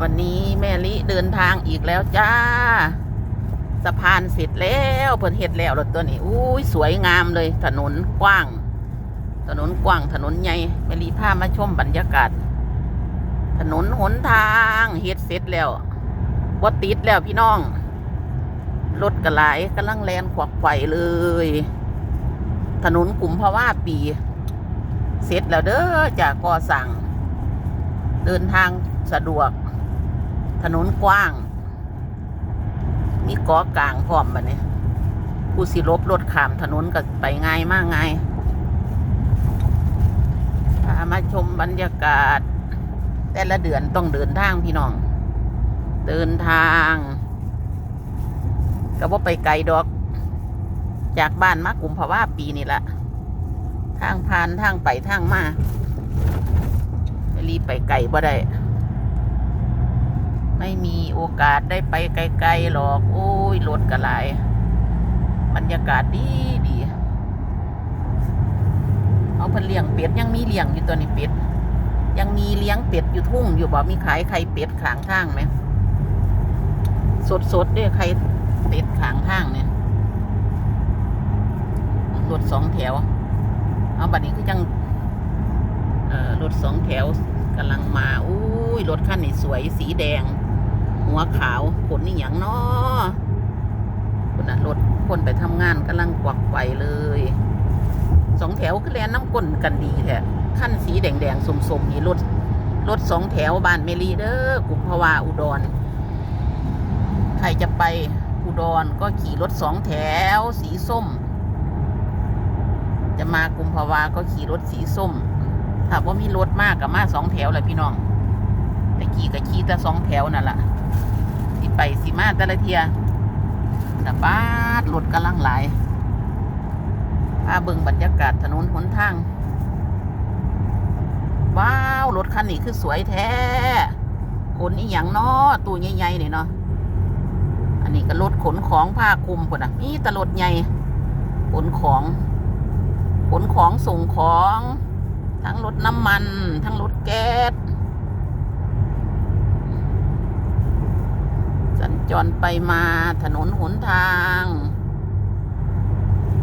วันนี้แม่ลิเดินทางอีกแล้วจ้า สะพานเสร็จแล้วเพิ่นเฮ็ดแล้วรถตัวนี้อุ้ยสวยงามเลย ถนนกว้าง ถนนกว้างถนนใหญ่แม่ลิพามาชมบรรยากาศ ถนนหนทางเฮ็ดเสร็จแล้วบ่ติดแล้วพี่น้องรถกระหลายกำลังแลนขวักไฟเลย ถนนกลุ่มพะว่าปี เสร็จแล้วเด้อจากก่อสั่ง เดินทางสะดวก ถนนกว้าง มีกาะกลางพร้อมบัดนี้ผู้สิลบรถขามถนนก็ไปง่ายมากง่ายพามาชมบรรยากาศ แต่ละเดือนต้องเดินทางพี่น้อง เดินทางก็ว่าไปไกลดอก จากบ้านมากลุ่มภาวะปีนี่ละทางผ่านทางไปทางมารีบไปไกลบ่ได้ ไม่มีโอกาสได้ไปไกลๆหรอก โอ้ยรถกระหลายบรรยากาศดีดีเอาเพิ่นเลี้ยงเป็ดยังมีเลี้ยงอยู่ตัวนี้เป็ด ยังมีเลี้ยงเป็ดอยู่ทุ่งอยู่บ่ มีขายไข่เป็ดขางทางไหม สดๆด้วยไข่เป็ดขางทางเนี่ยรถสองแถว เอาบัดนี้คือจังเออรถสองแถวกำลังมา อุ้ย รถคันนี้สวยสีแดง หัวขาวขนนี่อย่างน้อคนน่ะรถคนไปทำงานกำลังกวักไฟเลยสองแถวคือแลนน้ำก้นกันดีแท้ขั้นสีแดงๆสมๆนี่รถรถสองแถวบ้านเมลีเด้อกุมภาวาอุดร ใครจะไปอุดรก็ขี่รถสองแถว สีส้ม จะมากุมภาวาก็ขี่รถสีส้มถ้าว่ามีรถมากกับมาสองแถวแหละพี่น้อง แต่ขี่กับขี่แต่สองแถวนั่นแหละสิไปสิมาแต่ละเทียแต่ป้าดรถกำลังหลายพาเบิ่งบรรยากาศถนนหนทาง ว้าว รถคันนี้คือสวยแท้ขนอีหยังเนาะตัวใหญ่ๆเนี่ยเนาะอันนี้ก็รถขนของผ้าคลุมคนอะมีแตรถใหญ่ขนของขนของส่งของ ทั้งรถน้ำมัน ทั้งรถแก๊ส สัญ จรไปมาถนนหนทาง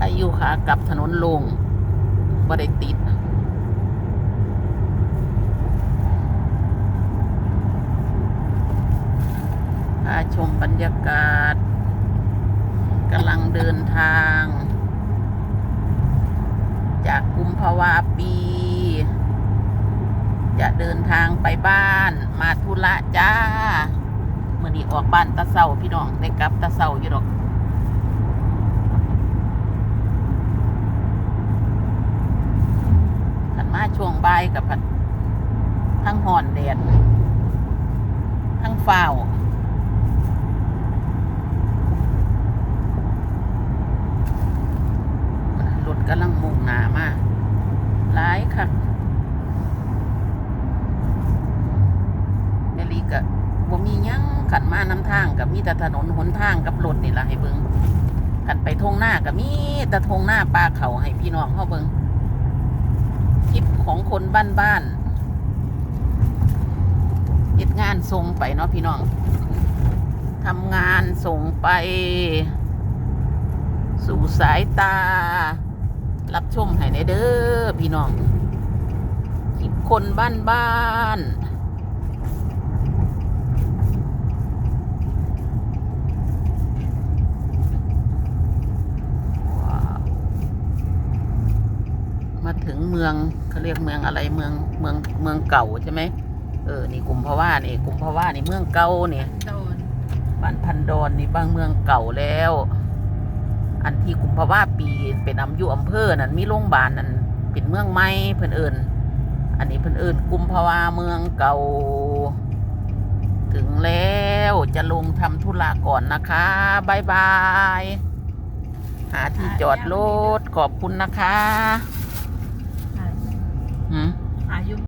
อายุขากลับถนนลงบ่ได้ติดพาชมบรรยากาศกำลังเดินทาง จากกุมภาวาปี จะเดินทางไปบ้านมาธุระจ้า อนี้ออกบ้านตะเศร้าพี่น้องได้กลับตะเศร้าอยู่ดอกขันมาช่วงบ่ายกับพันทั้งหอนแดดทั้งฟ้าวรถกำลังมุ่งหนามาหลายคักเอลีกะบ่มียัง ขันมาน้ำทางกับมีแต่ถนนหนทางกับรถนี่ละให้เบิงขันไปทงหน้ากับมีแต่ทงหน้าปลาเขาให้พี่น้องเขาเบิงคลิปของคนบ้านๆเฮ็ดงานส่งไปเนาะพี่น้องทำงานส่งไป สู่สายตา รับชมให้ในเด้อพี่น้องคลิปคนบ้านบ้านว้าวมา ถึงเมืองเขาเรียกเมืองอะไรเมืองเมืองเมืองเก่าใช่ไหมเออนี่กุมภาวะนี่กุมภาวะนี่เมืองเก่าเนี่ยโดนบ้านพันดอนนี่บางเมืองเก่าแล้ว อันที่กุมภาวะปีเป็นอำยู่อำเภอนั่นมีโรงพยาบาลนั่นเป็นเมืองใหม่เพิ่อนเอิญอันนี้เพิ่อนเอิญกุมภาวะเมืองเก่า ถึงแล้วจะลงทำธุระก่อนนะคะบายบายหาที่จอดรถขอบคุณนะคะ